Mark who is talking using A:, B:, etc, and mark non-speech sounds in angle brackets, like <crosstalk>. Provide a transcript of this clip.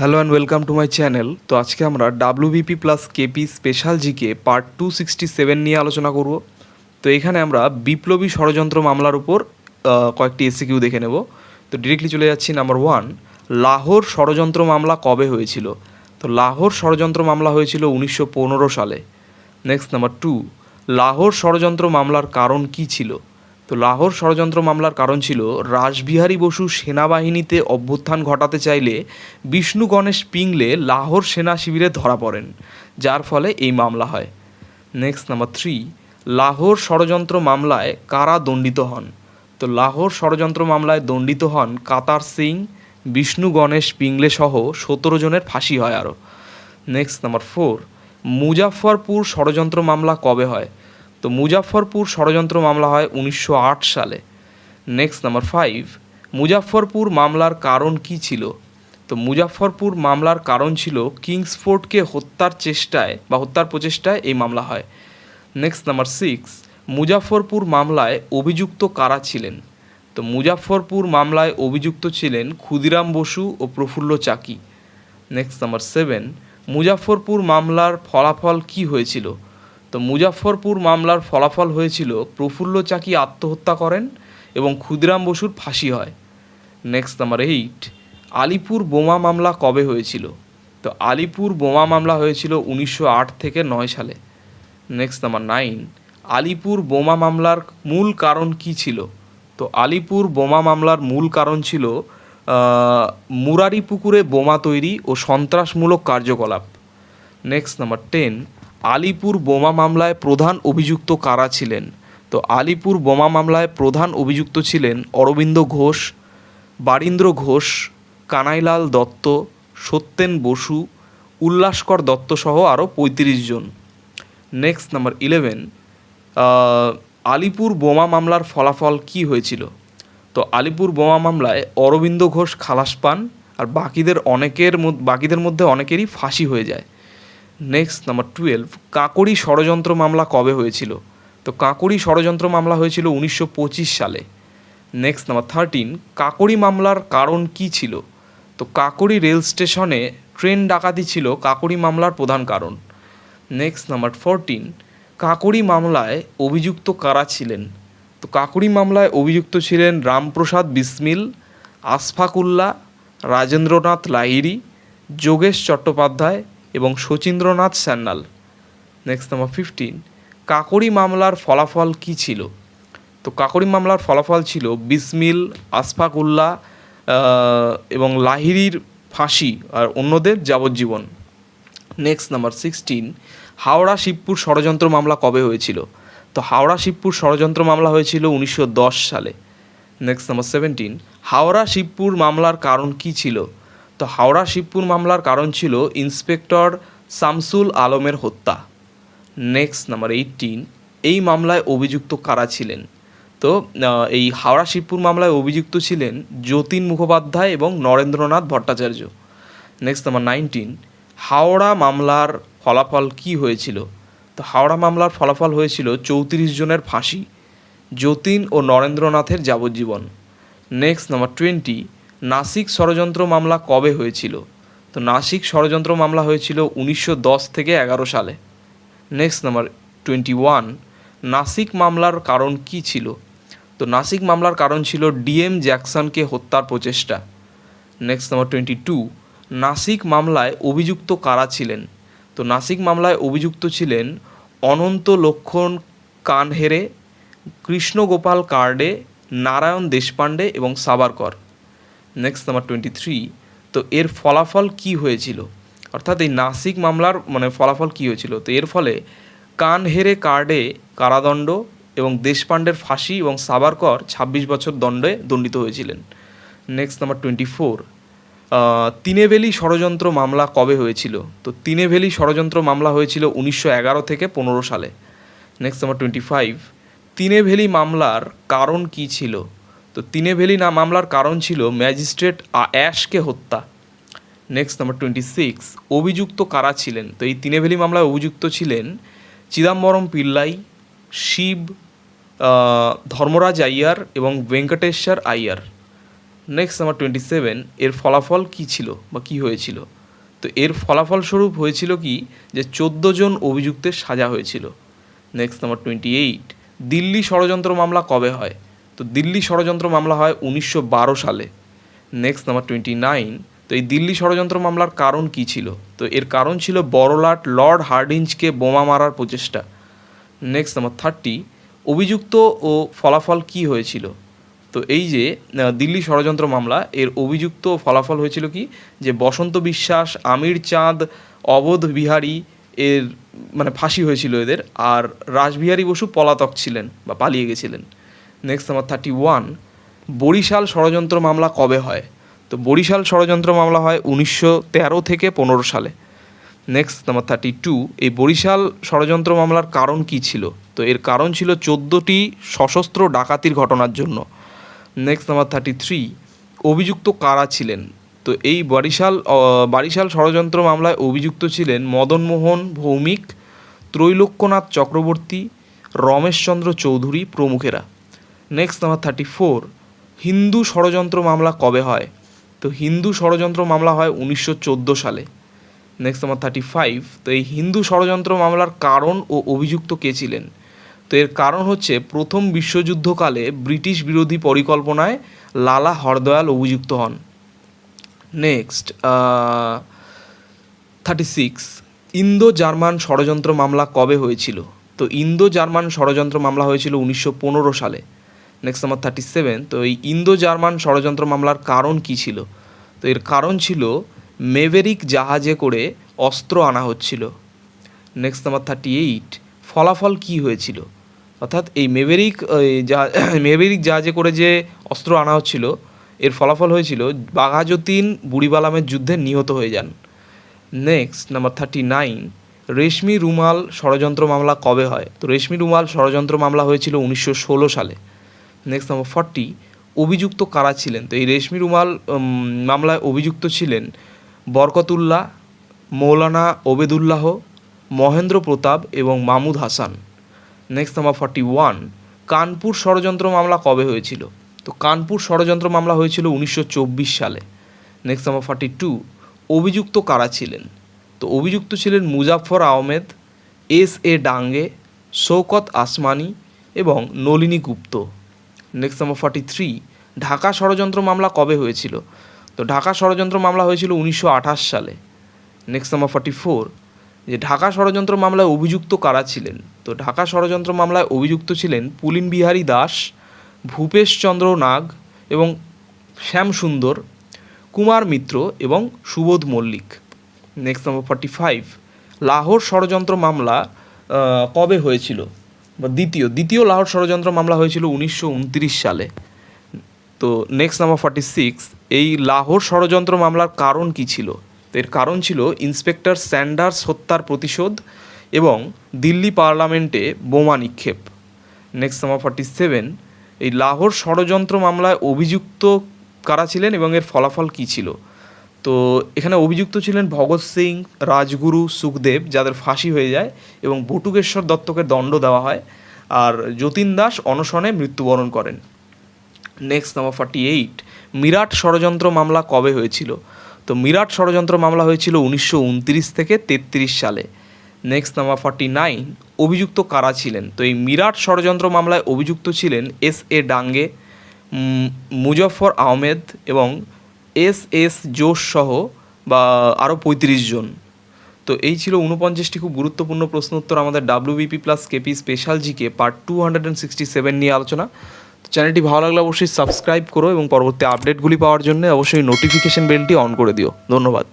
A: Hello and welcome to my channel তো আজকে আমরা WBP plus KP special GK part two sixty seven নিয়ে আলোচনা করব। তো এখানে আমরা বিপ্লবী ষড়যন্ত্র মামলার উপর কয়েকটি এসিকিউ দেখে নেব। তো ডিরেক্টলি চলে যাচ্ছি নাম্বার ওয়ান লাহোর ষড়যন্ত্র মামলা কবে হয়েছিল? তো লাহোর ষড়যন্ত্র মামলা হয়েছিল উনিশশো পনেরো সালে। নেক্সট নাম্বার টু লাহোর ষড়যন্ত্র মামলার কারণ কী ছিল? তো লাহোর ষড়যন্ত্র মামলার কারণ ছিল রাসবিহারী বসু সেনাবাহিনীতে অভ্যুত্থান ঘটাতে চাইলে বিষ্ণু গণেশ পিংলে লাহোর সেনা শিবিরে ধরা পড়েন, যার ফলে এই মামলা হয়। নেক্সট নাম্বার থ্রি লাহোর ষড়যন্ত্র মামলায় কারা দণ্ডিত হন? তো লাহোর ষড়যন্ত্র মামলায় দণ্ডিত হন কাতার সিং, বিষ্ণু গণেশ পিংলে সহ সতেরো জনের ফাঁসি হয় আরও। নেক্সট নাম্বার ফোর মুজাফরপুর ষড়যন্ত্র মামলা কবে হয়? তো মুজাফরপুর ষড়যন্ত্র মামলা হয় উনিশশো আট সালে। নেক্সট নাম্বার ফাইভ মুজাফরপুর মামলার কারণ কি ছিল? তো মুজাফরপুর মামলার কারণ ছিল কিংসফোর্ডকে হত্যার চেষ্টায় বা হত্যার প্রচেষ্টায় এই মামলা হয়। নেক্সট নাম্বার সিক্স মুজাফরপুর মামলায় অভিযুক্ত কারা ছিলেন? তো মুজাফরপুর মামলায় অভিযুক্ত ছিলেন ক্ষুদিরাম বসু ও Prafulla Chaki. Next number seven Muzaffarpur মামলার ফলাফল কি হয়েছিল? তো মুজাফরপুর মামলার ফলাফল হয়েছিল, প্রফুল্ল চাকি আত্মহত্যা করেন এবং ক্ষুদিরাম বসুর ফাঁসি হয়। নেক্সট নাম্বার এইট আলিপুর বোমা মামলা কবে হয়েছিল? তো আলিপুর বোমা মামলা হয়েছিল উনিশশো আট থেকে নয় সালে। নেক্সট নাম্বার নাইন আলিপুর বোমা মামলার মূল কারণ কি ছিল? তো আলিপুর বোমা মামলার মূল কারণ ছিল মুরারি পুকুরে বোমা তৈরি ও সন্ত্রাসমূলক কার্যকলাপ। নেক্সট নাম্বার টেন আলিপুর বোমা মামলায় প্রধান অভিযুক্ত কারা ছিলেন? তো আলিপুর বোমা মামলায় প্রধান অভিযুক্ত ছিলেন অরবিন্দ ঘোষ, বারীন্দ্র ঘোষ, কানাইলাল দত্ত, সত্যেন বসু, উল্লাসকর দত্ত সহ আরও পঁয়ত্রিশ জন। নেক্সট নাম্বার ইলেভেন আলিপুর বোমা মামলার ফলাফল কি হয়েছিল? তো আলিপুর বোমা মামলায় অরবিন্দ ঘোষ খালাস পান আর বাকিদের অনেকের বাকিদের মধ্যে অনেকেরই ফাঁসি হয়ে যায়। নেক্সট নাম্বার টুয়েলভ কাকড়ি ষড়যন্ত্র মামলা কবে হয়েছিল? তো কাকড়ি ষড়যন্ত্র মামলা হয়েছিল উনিশশো পঁচিশ সালে। নেক্সট নাম্বার থার্টিন কাকড়ি মামলার কারণ কি ছিল? তো কাকড়ি রেল স্টেশনে ট্রেন ডাকাতি ছিল কাকড়ি মামলার প্রধান কারণ। নেক্সট নাম্বার ফোরটিন কাকড়ি মামলায় অভিযুক্ত কারা ছিলেন? তো কাকড়ি মামলায় অভিযুক্ত ছিলেন রামপ্রসাদ বিসমিল আশফাকুল্লাহ রাজেন্দ্রনাথ লাহিড়ী, যোগেশ চট্টোপাধ্যায় এবং Sachindranath Sanyal next number fifteen Kakori মামলার ফলাফল কি ছিল? তো কাকড়ি মামলার ফলাফল ছিল বিসমিল আশফাকুল্লাহ আহ, এবং লাহিড়ির ফাঁসি আর অন্যদের যাবজ্জীবন। Next number sixteen Howrah Shibpur ষড়যন্ত্র মামলা কবে হয়েছিল? তো হাওড়া শিবপুর ষড়যন্ত্র মামলা হয়েছিল উনিশশো দশ সালে। Next number seventeen Howrah Shibpur মামলার কারণ কি ছিল? তো হাওড়া শিবপুর মামলার কারণ ছিল ইন্সপেক্টর শামসুল আলমের হত্যা। নেক্সট নাম্বার এইটিন এই মামলায় অভিযুক্ত কারা ছিলেন? তো এই হাওড়া শিবপুর মামলায় অভিযুক্ত ছিলেন যতীন মুখোপাধ্যায় এবং Narendranath Bhattacharya. Next number nineteen Howrah মামলার ফলাফল কি হয়েছিল? তো, হাওড়া মামলার ফলাফল হয়েছিল চৌত্রিশ জনের ফাঁসি, যতীন ও নরেন্দ্রনাথের যাবজ্জীবন। নেক্সট নাম্বার টোয়েন্টি নাসিক ষড়যন্ত্র মামলা কবে হয়েছিল? তো নাসিক ষড়যন্ত্র মামলা হয়েছিল উনিশশো দশ থেকে এগারো সালে। Next number twenty one Nashik মামলার কারণ কি ছিল? তো নাসিক মামলার কারণ ছিল ডিএম জ্যাকসনকে হত্যার প্রচেষ্টা। Next number twenty two Nashik মামলায় অভিযুক্ত কারা ছিলেন? তো নাসিক মামলায় অভিযুক্ত ছিলেন অনন্ত লক্ষণ কানহেরে, কৃষ্ণগোপাল কার্ডে, নারায়ণ দেশপাণ্ডে এবং Savarkar next number twenty three তো এর ফলাফল কি হয়েছিল? অর্থাৎ এই নাসিক মামলার মানে ফলাফল কি হয়েছিল? তো এর ফলে কান হেরে কার্ডে কারাদণ্ড এবং দেশপাণ্ডের ফাঁসি এবং সাবারকর ছাব্বিশ বছর দণ্ডে দণ্ডিত হয়েছিলেন। Next number twenty four Tirunelveli ষড়যন্ত্র মামলা কবে হয়েছিল? তো তিনেভেলি ষড়যন্ত্র মামলা হয়েছিল উনিশশো এগারো থেকে পনেরো সালে। Next number twenty five Tirunelveli মামলার কারণ কি ছিল? তো তিনে তিনেভেলি না মামলার কারণ ছিল ম্যাজিস্ট্রেট অ্যাশকে হত্যা। নেক্সট নাম্বার টোয়েন্টি সিক্স অভিযুক্ত কারা ছিলেন? তো এই তিনেভেলি মামলায় অভিযুক্ত ছিলেন চিদাম্বরম পিল্লাই, শিব ধর্মরাজ আইয়ার এবং Venkateshwar Iyer. Next number twenty seven এর ফলাফল কী ছিল বা কী হয়েছিল? তো এর ফলাফল স্বরূপ হয়েছিল কি যে চোদ্দ জন অভিযুক্তের সাজা হয়েছিল। Next number twenty eight Delhi ষড়যন্ত্র মামলা কবে হয়? তো দিল্লি ষড়যন্ত্র মামলা হয় উনিশশো বারো সালে। নেক্সট নাম্বার টোয়েন্টি নাইন তো এই দিল্লি ষড়যন্ত্র মামলার কারণ কী ছিল? তো এর কারণ ছিল বড়লাট লর্ড হার্ডিঞ্জকে বোমা মারার প্রচেষ্টা। নেক্সট নাম্বার থার্টি অভিযুক্ত ও ফলাফল কী হয়েছিল? তো এই যে দিল্লি ষড়যন্ত্র মামলা, এর অভিযুক্ত ফলাফল হয়েছিল কি? যে বসন্ত বিশ্বাস, আমির চাঁদ, অবোধ বিহারী এর মানে ফাঁসি হয়েছিল এদের, আর রাসবিহারী বসু পলাতক ছিলেন বা পালিয়ে গেছিলেন। Next number thirty one Barishal ষড়যন্ত্র মামলা কবে হয়? তো বরিশাল ষড়যন্ত্র মামলা হয় উনিশশো তেরো থেকে পনেরো সালে। নেক্সট নাম্বার থার্টি টু এই বরিশাল ষড়যন্ত্র মামলার কারণ কী ছিল? তো এর কারণ ছিল চোদ্দোটি সশস্ত্র ডাকাতির ঘটনার জন্য। নেক্সট নাম্বার থার্টি থ্রি অভিযুক্ত কারা ছিলেন? তো এই বরিশাল বারিশাল ষড়যন্ত্র মামলায় অভিযুক্ত ছিলেন Madanmohan Bhowmik, Trailokyanath Chakraborty Rameshchandra Chowdhury প্রমুখেরা। Next number thirty four Hindu ষড়যন্ত্র মামলা কবে হয়? তো হিন্দু ষড়যন্ত্র মামলা হয় উনিশশো চোদ্দ সালে। নেক্সট নাম্বার থার্টি ফাইভ তো এই হিন্দু ষড়যন্ত্র মামলার কারণ ও অভিযুক্ত কে ছিলেন? তো এর কারণ হচ্ছে প্রথম বিশ্বযুদ্ধকালে ব্রিটিশ বিরোধী পরিকল্পনায় লালা হরদয়াল অভিযুক্ত হন। Next thirty six Indo German ষড়যন্ত্র মামলা কবে হয়েছিল? তো ইন্দো জার্মান ষড়যন্ত্র মামলা হয়েছিল উনিশশো পনেরো সালে। নেক্সট নাম্বার থার্টি সেভেন তো এই ইন্দো জার্মান ষড়যন্ত্র মামলার কারণ কী ছিল? তো এর কারণ ছিল মেভেরিক জাহাজে করে অস্ত্র আনা হচ্ছিল। নেক্সট নাম্বার থার্টি এইট ফলাফল কী হয়েছিল? অর্থাৎ এই মেভেরিক জাহাজ <coughs> মেভেরিক জাহাজে করে যে অস্ত্র আনা হচ্ছিল, এর ফলাফল হয়েছিল বাঘাযতীন বুড়িবালামের যুদ্ধে নিহত হয়ে যান। Next number thirty nine Reshmi Rumal ষড়যন্ত্র মামলা কবে হয়? তো রেশমি রুমাল ষড়যন্ত্র মামলা হয়েছিল উনিশশো ষোলো সালে। নেক্সট নাম্বার ফর্টি অভিযুক্ত কারা ছিলেন? তো এই রেশমি রুমাল মামলায় অভিযুক্ত ছিলেন বরকতুল্লাহ, মৌলানা ওবেদুল্লাহ, মহেন্দ্র প্রতাপ এবং Mahmud Hasan. Next number forty one Kanpur ষড়যন্ত্র মামলা কবে হয়েছিল? তো কানপুর ষড়যন্ত্র মামলা হয়েছিল উনিশশো চব্বিশ সালে। নেক্সট নাম্বার ফর্টি টু অভিযুক্ত কারা ছিলেন? তো অভিযুক্ত ছিলেন মুজাফর আহমেদ, এস এ ডাঙ্গে শৌকত আসমানি এবং Nalini Gupta. Next number forty three Dhaka ষড়যন্ত্র মামলা কবে হয়েছিল? তো ঢাকা ষড়যন্ত্র মামলা হয়েছিল উনিশশো আঠাশ সালে। নেক্সট নাম্বার ফর্টি ফোর যে ঢাকা ষড়যন্ত্র মামলায় অভিযুক্ত কারা ছিলেন? তো ঢাকা ষড়যন্ত্র মামলায় অভিযুক্ত ছিলেন পুলিন বিহারী দাস, ভূপেশ চন্দ্র নাগ এবং শ্যামসুন্দর কুমার মিত্র এবং Subodh Mallik. Next number forty five Lahore ষড়যন্ত্র মামলা কবে হয়েছিল? বা দ্বিতীয় দ্বিতীয় লাহোর ষড়যন্ত্র মামলা হয়েছিল উনিশশো উনত্রিশ সালে। তো নেক্সট নাম্বার ফর্টি সিক্স এই লাহোর ষড়যন্ত্র মামলার কারণ কী ছিল? এর কারণ ছিল ইন্সপেক্টর স্যান্ডার্স হত্যার প্রতিশোধ এবং দিল্লি পার্লামেন্টে বোমা নিক্ষেপ। নেক্সট নাম্বার ফর্টি সেভেন এই লাহোর ষড়যন্ত্র মামলায় অভিযুক্ত কারা ছিলেন এবং এর ফলাফল কী ছিল? তো এখানে অভিযুক্ত ছিলেন ভগৎ সিং, রাজগুরু, সুখদেব, যাদের ফাঁসি হয়ে যায় এবং বটুকেশ্বর দত্তকে দণ্ড দেওয়া হয় আর যতীন দাস অনশনে মৃত্যুবরণ করেন। Next number forty eight Meerut ষড়যন্ত্র মামলা কবে হয়েছিল? তো মিরাট ষড়যন্ত্র মামলা হয়েছিল উনিশশো উনত্রিশ থেকে তেত্রিশ সালে। নেক্সট নাম্বার ফর্টি নাইন অভিযুক্ত কারা ছিলেন? তো এই মিরাট ষড়যন্ত্র মামলায় অভিযুক্ত ছিলেন এস এ ডাঙ্গে মুজফর আহমেদ এবং এস এস, জোশ সহ বা আরও পঁয়ত্রিশ জন। তো এই ছিল উনপঞ্চাশটি খুব গুরুত্বপূর্ণ প্রশ্ন উত্তর আমাদের WBP plus KP special GK part two hundred and sixty seven নিয়ে আলোচনা। তো চ্যানেলটি ভালো লাগলে অবশ্যই সাবস্ক্রাইব করো এবং পরবর্তী আপডেটগুলি পাওয়ার জন্য অবশ্যই নোটিফিকেশন বেলটি অন করে দিও। ধন্যবাদ।